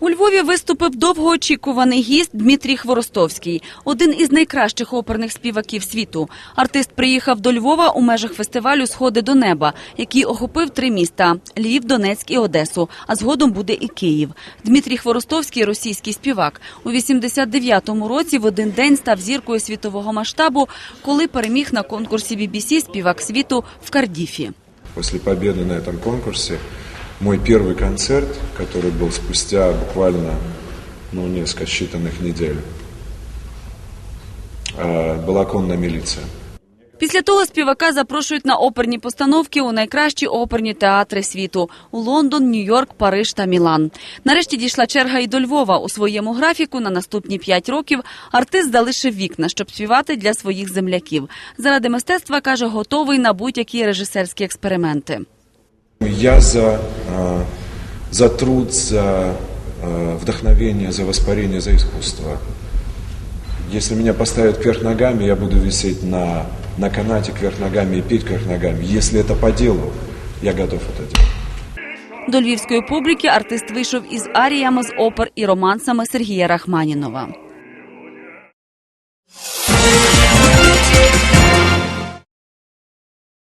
У Львові виступив довгоочікуваний гість Дмитрій Хворостовський, один із найкращих оперних співаків світу. Артист приїхав до Львова у межах фестивалю Сходи до неба, який охопив три міста Львів, Донецьк і Одесу. А згодом буде і Київ. Дмитрій Хворостовський російський співак. У 89-му році в один день став зіркою світового масштабу, коли переміг на конкурсі BBC співак світу в Кардіфі. После победы на этом конкурсе мой первый концерт, который был спустя буквально ну, несколько считанных недель, э, была конная милиция. Після того співака запрошують на оперні постановки у найкращі оперні театри світу у Лондон, Нью-Йорк, Париж та Мілан. Нарешті дійшла черга і до Львова. У своєму графіку на наступні п'ять років артист залишив вікна, щоб співати для своїх земляків. Заради мистецтва каже, готовий на будь-які режисерські експерименти. Я за, э, за труд, за э, вдохновение, за воспарение, за искусство. Если меня поставят кверх ногами, я буду висеть на, на канате кверх ногами и петь кверх ногами. Если это по делу, я готов это делать. До львівської публіки артист вийшов із аріями з опер і романсами Сергія Рахманінова.